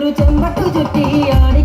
ഒരു ചെമ്പട്ടു ചുറ്റി ആടി